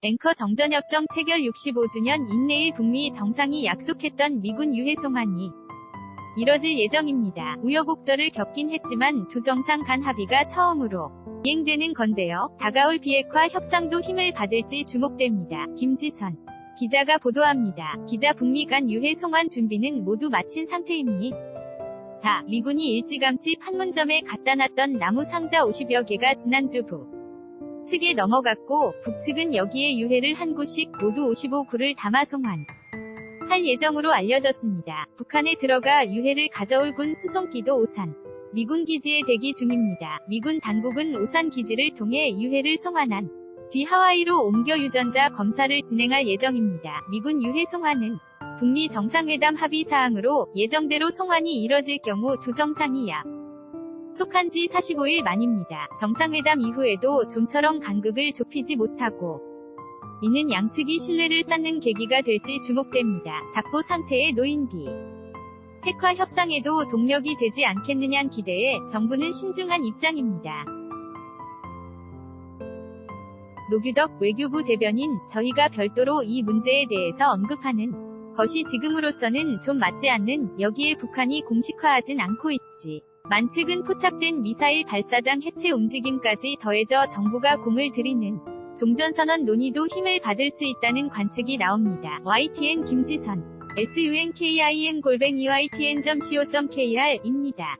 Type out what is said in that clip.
앵커 정전협정 체결 65주년 인내일 북미 정상이 약속했던 미군 유해 송환이 이뤄질 예정입니다. 우여곡절을 겪긴 했지만 두 정상 간 합의가 처음으로 이행되는 건데요. 다가올 비핵화 협상도 힘을 받을지 주목됩니다. 김지선 기자가 보도합니다. 기자 북미 간 유해 송환 준비는 모두 마친 상태입니다. 다 미군이 일찌감치 판문점에 갖다 놨던 나무 상자 50여 개가 지난주 북 측에 넘어갔고 북측은 여기에 유해를 한 구씩 모두 55구를 담아 송환 할 예정으로 알려졌습니다. 북한에 들어가 유해를 가져올 군 수송기도 오산 미군 기지에 대기 중입니다. 미군 당국은 오산 기지를 통해 유해를 송환한 뒤 하와이로 옮겨 유전자 검사를 진행할 예정입니다. 미군 유해 송환은 북미 정상회담 합의 사항으로 예정대로 송환이 이뤄질 경우 두 정상이 약 속한 지 45일 만입니다. 정상회담 이후에도 좀처럼 간극을 좁히지 못하고 이는 양측이 신뢰를 쌓는 계기가 될지 주목됩니다. 답보 상태의 노인비 핵화 협상에도 동력이 되지 않겠느냐는 기대에 정부는 신중한 입장입니다. 노규덕 외교부 대변인 저희가 별도로 이 문제에 대해서 언급하는 것이 지금으로서는 좀 맞지 않는 여기에 북한이 공식화하진 않고 있지. 만 최근 포착된 미사일 발사장 해체 움직임까지 더해져 정부가 공을 들이는 종전선언 논의도 힘을 받을 수 있다는 관측이 나옵니다. YTN 김지선 SUNKIN 골뱅이 YTN.co.kr 입니다.